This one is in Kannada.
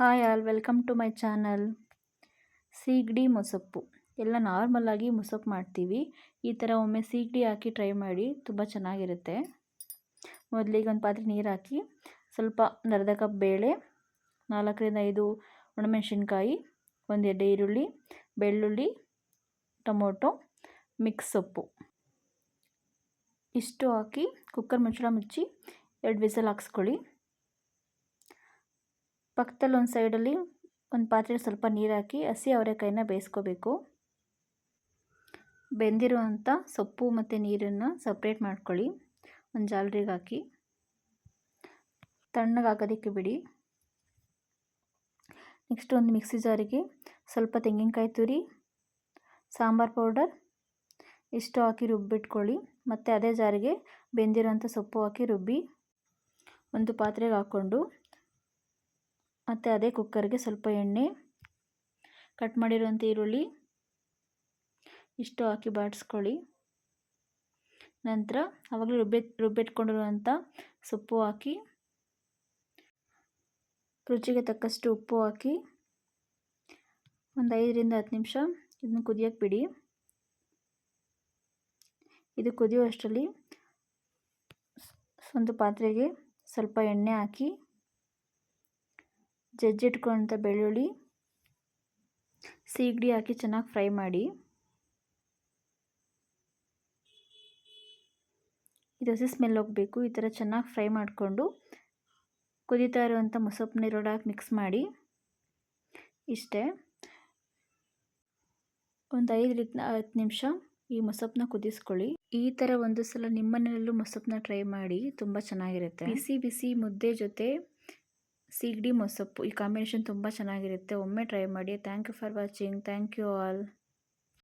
Hi all, welcome to my channel. ಸೀಗಡಿ ಮೊಸಪ್ಪು. ಎಲ್ಲ ನಾರ್ಮಲಾಗಿ ಮೊಸಪ್ಪು ಮಾಡ್ತೀವಿ. ಈ ಥರ ಒಮ್ಮೆ ಸೀಗಡಿ ಹಾಕಿ ಟ್ರೈ ಮಾಡಿ, ತುಂಬ ಚೆನ್ನಾಗಿರುತ್ತೆ. ಮೊದಲಿಗೆ ಒಂದು ಪಾತ್ರೆ ನೀರು ಹಾಕಿ, ಸ್ವಲ್ಪ ಅರ್ಧ ಕಪ್ ಬೇಳೆ, ನಾಲ್ಕರಿಂದ ಐದು ಒಣಮೆಣಸಿನ್ಕಾಯಿ, ಒಂದು ಎಡ್ಡೆ ಈರುಳ್ಳಿ, ಬೆಳ್ಳುಳ್ಳಿ, ಟೊಮೊಟೊ, ಮಿಕ್ಸ್ ಸೊಪ್ಪು. ಇಷ್ಟು ಹಾಕಿ ಕುಕ್ಕರ್ ಮುಚ್ಚಳ ಮುಚ್ಚಿ, ಎರಡು ವಿಸಲ್ ಹಾಕ್ಸ್ಕೊಳ್ಳಿ. ಪಕ್ಕದಲ್ಲಿ ಒಂದು ಸೈಡಲ್ಲಿ ಒಂದು ಪಾತ್ರೆಗೆ ಸ್ವಲ್ಪ ನೀರು ಹಾಕಿ ಹಸಿ ಅವರೆಕಾಯಿನ ಬೇಯಿಸ್ಕೋಬೇಕು. ಬೆಂದಿರುವಂಥ ಸೊಪ್ಪು ಮತ್ತು ನೀರನ್ನು ಸಪ್ರೇಟ್ ಮಾಡ್ಕೊಳ್ಳಿ. ಒಂದು ಜಾಲರಿಗೆ ಹಾಕಿ. ತಣ್ಣಗಾಗೋದಕ್ಕೆ ಬಿಡಿ. ನೆಕ್ಸ್ಟ್ ಒಂದು ಮಿಕ್ಸಿ ಜಾರಿಗೆ ಸ್ವಲ್ಪ ತೆಂಗಿನಕಾಯಿ ತುರಿ, ಸಾಂಬಾರು ಪೌಡರ್ ಇಷ್ಟು ಹಾಕಿ ರುಬ್ಬಿಟ್ಕೊಳ್ಳಿ. ಮತ್ತು ಅದೇ ಜಾರಿಗೆ ಬೆಂದಿರೋಂಥ ಸೊಪ್ಪು ಹಾಕಿ ರುಬ್ಬಿ. ಒಂದು ಪಾತ್ರೆಗೆ ಹಾಕ್ಕೊಂಡು ಮತ್ತು ಅದೇ ಕುಕ್ಕರ್ಗೆ ಸ್ವಲ್ಪ ಎಣ್ಣೆ ಕಟ್ ಮಾಡಿರುವಂಥ ಈರುಳ್ಳಿ, ಇಷ್ಟು ಹಾಕಿ ಬಾಡಿಸ್ಕೊಳ್ಳಿ. ನಂತರ ಆವಾಗಲೇ ರುಬ್ಬೆ, ರುಬ್ಬಿಟ್ಕೊಂಡಿರುವಂಥ ಸೊಪ್ಪು ಹಾಕಿ, ರುಚಿಗೆ ತಕ್ಕಷ್ಟು ಉಪ್ಪು ಹಾಕಿ, ಒಂದು ಐದರಿಂದ ಹತ್ತು ನಿಮಿಷ ಇದನ್ನು ಕುದಿಯೋಕ್ಕೆ ಬಿಡಿ. ಇದು ಕುದಿಯುವಷ್ಟರಲ್ಲಿ ಒಂದು ಪಾತ್ರೆಗೆ ಸ್ವಲ್ಪ ಎಣ್ಣೆ ಹಾಕಿ ಜಜ್ಜಿಟ್ಕೊಂಡಂಥ ಬೆಳ್ಳುಳ್ಳಿ, ಸೀಗಡಿ ಹಾಕಿ ಚೆನ್ನಾಗಿ ಫ್ರೈ ಮಾಡಿ. ಇದು ಹಸಿ ಸ್ಮೆಲ್ ಹೋಗಬೇಕು. ಈ ಥರ ಚೆನ್ನಾಗಿ ಫ್ರೈ ಮಾಡಿಕೊಂಡು ಕುದೀತಾ ಇರುವಂಥ ಮೊಸಪ್ಪು ನೀರೊಳಗೆ ಹಾಕಿ ಮಿಕ್ಸ್ ಮಾಡಿ. ಇಷ್ಟೇ. ಒಂದು ಐದರಿಂದ ಹತ್ತು ನಿಮಿಷ ಈ ಮೊಸಪ್ಪನ್ನ ಕುದಿಸ್ಕೊಳ್ಳಿ. ಈ ಥರ ಒಂದು ಸಲ ನಿಮ್ಮನೆಯಲ್ಲೂ ಮೊಸಪ್ಪನ್ನ ಟ್ರೈ ಮಾಡಿ, ತುಂಬ ಚೆನ್ನಾಗಿರುತ್ತೆ. ಬಿಸಿ ಬಿಸಿ ಮುದ್ದೆ ಜೊತೆ ಸೀಗಡಿ ಮೊಸಪ್ಪು ಈ ಕಾಂಬಿನೇಷನ್ ತುಂಬ ಚೆನ್ನಾಗಿರುತ್ತೆ. ಒಮ್ಮೆ ಟ್ರೈ ಮಾಡಿ. Thank you for watching thank you all